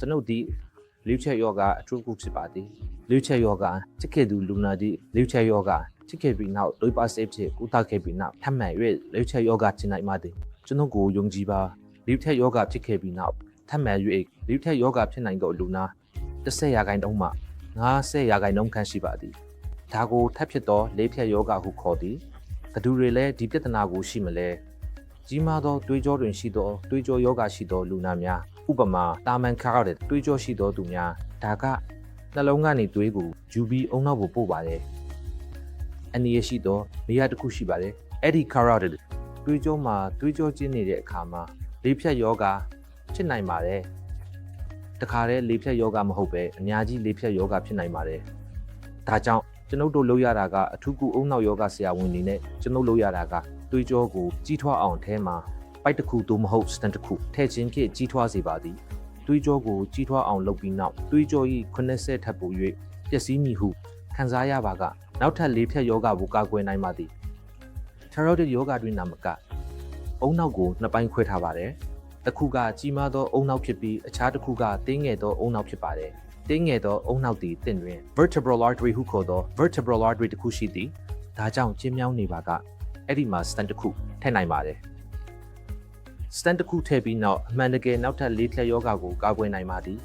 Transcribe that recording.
ကျွန်ုပ်ဒီလေချက်ယောဂအထူးကုဖြစ်ပါသည်လေချက်ယောဂချစ်ခဲ့သူလူနာဒီလေချက်ယောဂချစ်ခဲ့ပြီးနောက်ဒိုပါဆေးဖြစ်ကုသခဲ့ပြီးနောက်ထပ်မံ၍လေချက်ယောဂကျင်နိုင်ပါသည်ကျွန်ုပ်ကိုယုံကြည်ပါလေချက်ယောဂဖြစ်ခဲ့ပြီးနောက်ထပ်မံ၍လေချက်ယောဂဖြစ်နိုင်သောလူနာ30ရာခိုင်နှုန်းမှ90ရာခိုင်နှုန်းခန့်ရှိပါသည်ဒါကိုထပ်ဖြစ်သောလေဖြတ်ယောဂဟုခေါ်သည်ဘသူတွေလည်းဒီပြဿနာကိုရှိမလဲ ကြီးမားသောတွေးကြောတွင်ရှိသောတွေးကြောယောဂရှိသောလူနာများဥပမာတာမန်ခါရတဲ့တွေးကြောရှိသောသူများဒါကနှလုံးကနေတွေးကိုယူပြီးအုံနောက်ကိုပို့ပါတယ်အနေရရှိသောနေရာတစ်ခုရှိပါတယ်အဲ့ဒီ carotid တွေးကြောမှာတွေးကြောကျင်းနေတဲ့အခါမှာလေဖြတ်ယောဂဖြစ်နိုင်ပါတယ်တခါတည်းလေဖြတ်ယောဂမဟုတ်ပဲအများကြီးလေဖြတ်ယောဂဖြစ်နိုင်ပါတယ်ဒါကြောင့်ကျွန်ုပ်တို့လုပ်ရတာကအထူးကူအုံနောက်ယောဂဆရာဝန်တွေနဲ့ကျွန်ုပ်လုပ်ရတာက တွေးကြောကိုကြီးထွားအောင်ထဲမှာပိုက်တစ်ခုသို့မဟုတ်စတန်တစ်ခုထည့်ခြင်းဖြင့်ကြီးထွားစေပါသည်တွေးကြောကိုကြီးထွားအောင်လုပ်ပြီးနောက်တွေးကြော၏80ထပ်ပို၍ပျက်စီးမိဟုခံစားရပါကနောက်ထပ်လေးဖြတ်ယောဂကိုကာကွယ်နိုင်ပါသည် Thyroid ယောဂတွင်နာမကအုံနောက်ကိုနှစ်ပိုင်းခွဲထားပါတယ်တစ်ခုကကြီးမားသောအုံနောက်ဖြစ်ပြီးအခြားတစ်ခုကတင်းငယ်သောအုံနောက်ဖြစ်ပါတယ်တင်းငယ်သောအုံနောက်သည်တင့်တွင် vertebral artery ဟုခေါ်သော vertebral artery တစ်ခုရှိသည်ဒါကြောင့်ကျင်းမြောင်းနေပါက အဲ့ဒီမှာ stent တစ်ခုထည့်နိုင်ပါတယ်စတန်တစ်ခုထည့်ပြီးနောက်အမှန်တကယ်နောက်ထပ်လေးဖြတ်ယောဂကိုကာကွယ်နိုင်ပါသည်